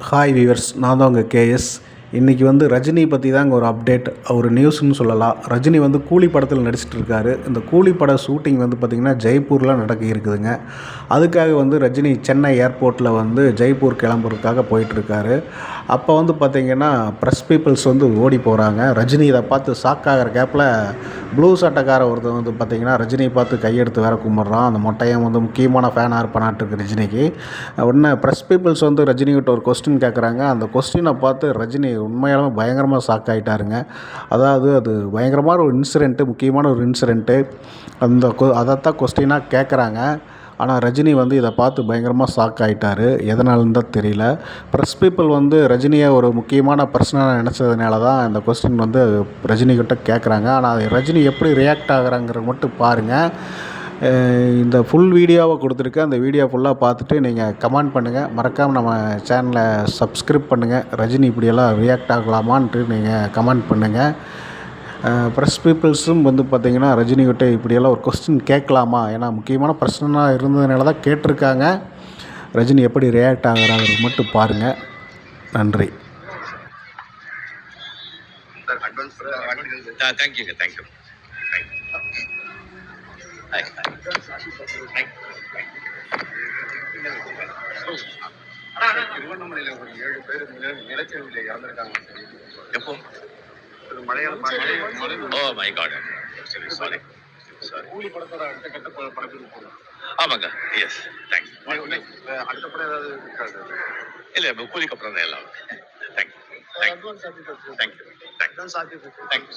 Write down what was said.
Hi viewers நான் தான் உங்கள் கேஎஸ் இன்றைக்கி வந்து ரஜினி பற்றி தாங்க ஒரு அப்டேட் ஒரு நியூஸ்னு சொல்லலாம். ரஜினி வந்து கூலி படத்தில் நடிச்சிட்டு இருக்காரு இந்த கூலி பட ஷூட்டிங் வந்து பார்த்திங்கன்னா ஜெய்ப்பூரில் நடக்க இருக்குதுங்க. அதுக்காக வந்து ரஜினி சென்னை ஏர்போர்ட்டில் வந்து ஜெய்ப்பூர் கிளம்புறதுக்காக போயிட்டுருக்காரு. அப்போ வந்து பார்த்திங்கன்னா ப்ரெஸ் பீப்புள்ஸ் வந்து ஓடி போகிறாங்க ரஜினி இதை பார்த்து ஷாக் ஆகிற கேப்பில் ப்ளூ சட்டைக்கார ஒருத்தர் வந்து பார்த்திங்கன்னா ரஜினியை பார்த்து கையெடுத்து வேற கும்பிட்றான். அந்த மொட்டையம் வந்து முக்கியமான ஃபேனாக இருப்பானாட்டிருக்கு ரஜினிக்கு. உடனே ப்ரெஸ் பீப்புள்ஸ் வந்து ரஜினிகிட்ட ஒரு கொஸ்டின் கேட்குறாங்க அந்த கொஸ்டினை பார்த்து ரஜினி உண்மையாலுமே பயங்கரமாக ஷாக் ஆகிட்டாருங்க அதாவது அது பயங்கரமான ஒரு இன்சிடெண்ட்டு முக்கியமான ஒரு இன்சிடெண்ட்டு அந்த கொ அதைத்தான் கொஸ்டினாக கேட்குறாங்க ஆனால் ரஜினி வந்து இதை பார்த்து பயங்கரமாக ஷாக் ஆகிட்டாரு எதனாலன்னு தான் தெரியல. ப்ரெஸ் பீப்புள் வந்து ரஜினியை ஒரு முக்கியமான பர்சனாக நினச்சதுனால தான் இந்த கொஸ்டின் வந்து ரஜினிகிட்ட கேட்குறாங்க ஆனால் அது ரஜினி எப்படி ரியாக்ட் ஆகுறாங்கிறது மட்டும் பாருங்கள் இந்த ஃபுல் வீடியோவை கொடுத்துருக்கேன் அந்த வீடியோ ஃபுல்லாக பார்த்துட்டு நீங்கள் கமெண்ட் பண்ணுங்கள் மறக்காமல் நம்ம சேனலை சப்ஸ்கிரைப் பண்ணுங்கள் ரஜினி இப்படியெல்லாம் ரியாக்ட் ஆகலாமான்ட்டு நீங்கள் கமெண்ட் பண்ணுங்கள் ப்ரெஸ் பீப்புள்ஸும் வந்து பார்த்திங்கன்னா ரஜினிகிட்ட இப்படியெல்லாம் ஒரு கொஸ்டின் கேட்கலாமா? ஏன்னா முக்கியமான பிரச்சனையாக இருந்ததுனால தான் கேட்டிருக்காங்க. ரஜினி எப்படி ரியாக்ட் ஆகிறாங்க மட்டும் பாருங்கள் நன்றி. சார் அட்வான்ஸ் தேங்க்யூங்க தேங்க்யூ திருவண்ணாமலையில ஒரு ஏழு பேர் நிலச்சரிவில் இறந்திருக்காங்க எப்போ ஆமாங்க எஸ் தேங்க்ஸ் அடுத்த படம் ஏதாவது இல்லை கூலிக்கு அப்புறம் தான் எல்லாம். Thank you thank you thank you thank you thank you